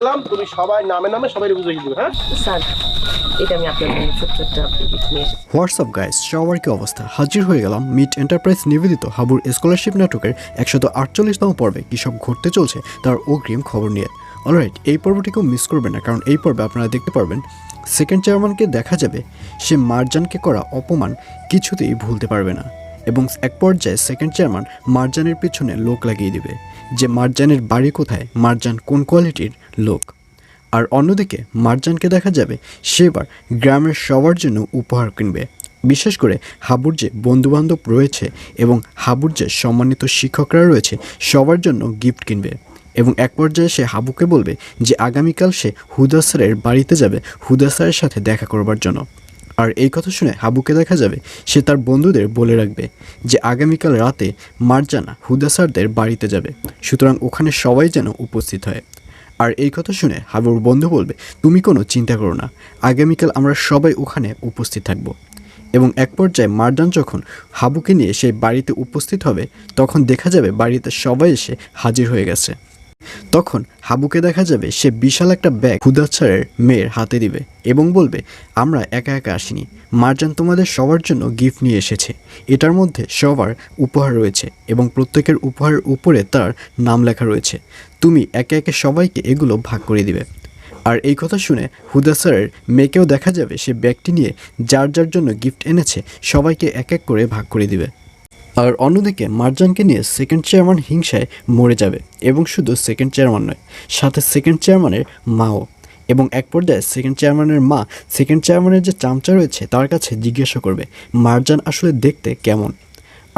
বললাম তুমি সবাই নামে নামে সবাই বুঝিয়ে দিবে হ্যাঁ? স্যার এটা আমি আপনার জন্য ছোট্ট একটা গিফট নিয়ে এসেছি। হোয়াটসঅ্যাপ গাইস সবার কি অবস্থা? হাজির হয়ে গেলাম মিট এন্টারপ্রাইজ নিবেদিত হাবুর স্কলারশিপ নাটকের একশত আটচল্লিশতম পর্বে। কী সব ঘটতে চলছে তার অগ্রিম খবর নিয়ে। অলরাইট এই পর্বটি কেউ মিস করবেন না কারণ এই পর্বে আপনারা দেখতে পারবেন সেকেন্ড চেয়ারম্যানকে দেখা যাবে। সে মার্জানকে করা অপমান কিছুতেই ভুলতে পারবে না। এবং এক পর্যায়ে সেকেন্ড চেয়ারম্যান মার্জানের পিছনে লোক লাগিয়ে দিবে। যে মার্জানের বাড়ি কোথায় মার্জান কোন কোয়ালিটির লোক। আর অন্যদিকে মার্জানকে দেখা যাবে সেবার গ্রামের সবার জন্য উপহার কিনবে। বিশেষ করে হাবুর যে বন্ধুবান্ধব রয়েছে এবং হাবুর যে সম্মানিত শিক্ষকরা রয়েছে সবার জন্য গিফট কিনবে। এবং এক পর্যায়ে সে হাবুকে বলবে যে আগামীকাল সে হুদা স্যারের বাড়িতে যাবে হুদা স্যারের সাথে দেখা করবার জন্য। আর এই কথা শুনে হাবুকে দেখা যাবে সে তার বন্ধুদের বলে রাখবে যে আগামীকাল রাতে মার্জানা হুদা স্যারদের বাড়িতে যাবে। সুতরাং ওখানে সবাই যেন উপস্থিত হয়। আর এই কথা শুনে হাবুর বন্ধু বলবে, তুমি কোনো চিন্তা করো না, আগামীকাল আমরা সবাই ওখানে উপস্থিত থাকব। এবং এক পর্যায়ে মারজান যখন হাবুকে নিয়ে সেই বাড়িতে উপস্থিত হবে, তখন দেখা যাবে বাড়িতে সবাই এসে হাজির হয়ে গেছে। তখন হাবুকে দেখা যাবে সে বিশাল একটা ব্যাগ হুদাচ্ছারের মেয়ের হাতে দিবে এবং বলবে, আমরা একা একা আসিনি। মারজান তোমাদের সবার জন্য গিফট নিয়ে এসেছে। এটার মধ্যে সবার উপহার রয়েছে এবং প্রত্যেকের উপহারের উপরে তার নাম লেখা রয়েছে। তুমি একে একে সবাইকে এগুলো ভাগ করে দিবে। আর এই কথা শুনে হুদা স্যারের মেয়েকেও দেখা যাবে সে ব্যাগটি নিয়ে যার যার জন্য গিফট এনেছে, সবাইকে এক এক করে ভাগ করে দিবে। আর অন্যদিকে মার্জানকে নিয়ে সেকেন্ড চেয়ারম্যান হিংসায় মরে যাবে এবং শুধু সেকেন্ড চেয়ারম্যান নয়, সাথে সেকেন্ড চেয়ারম্যানের মাও এবং এক পর্যায়ে সেকেন্ড চেয়ারম্যানের মা সেকেন্ড চেয়ারম্যানের যে চামচা রয়েছে তার কাছে জিজ্ঞাসা করবে, মার্জান আসলে দেখতে কেমন?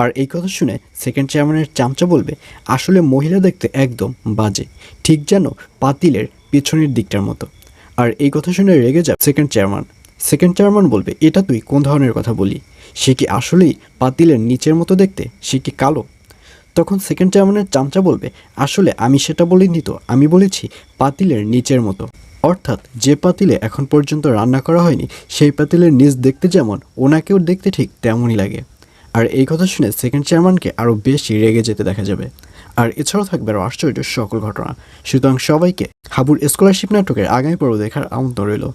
আর এই কথা শুনে সেকেন্ড চেয়ারম্যানের চামচা বলবে, আসলে মহিলা দেখতে একদম বাজে, ঠিক যেন পাতিলের পেছনের দিকটার মতো। আর এই কথা শুনে রেগে যাবে সেকেন্ড চেয়ারম্যান সেকেন্ড চেয়ারম্যান বলবে, এটা তুই কোন ধরনের কথা বলি? সে কি আসলেই পাতিলের নিচের মতো দেখতে? সে কি কালো? তখন সেকেন্ড চেয়ারম্যানের চামচা বলবে, আসলে আমি সেটা বলিনি তো, আমি বলেছি পাতিলের নিচের মতো। অর্থাৎ যে পাতিলে এখন পর্যন্ত রান্না করা হয়নি, সেই পাতিলের নিচ দেখতে যেমন ওনাকেও দেখতে ঠিক তেমনই লাগে। আর এই কথা শুনে সেকেন্ড চেয়ারম্যানকে আরও বেশি রেগে যেতে দেখা যাবে। আর এছাড়াও থাকবে আরও আশ্চর্য সকল ঘটনা। সুতরাং সবাইকে হাবুর স্কলারশিপ নাটকের আগামী পর্ব দেখার আমন্ত্রণ রইল।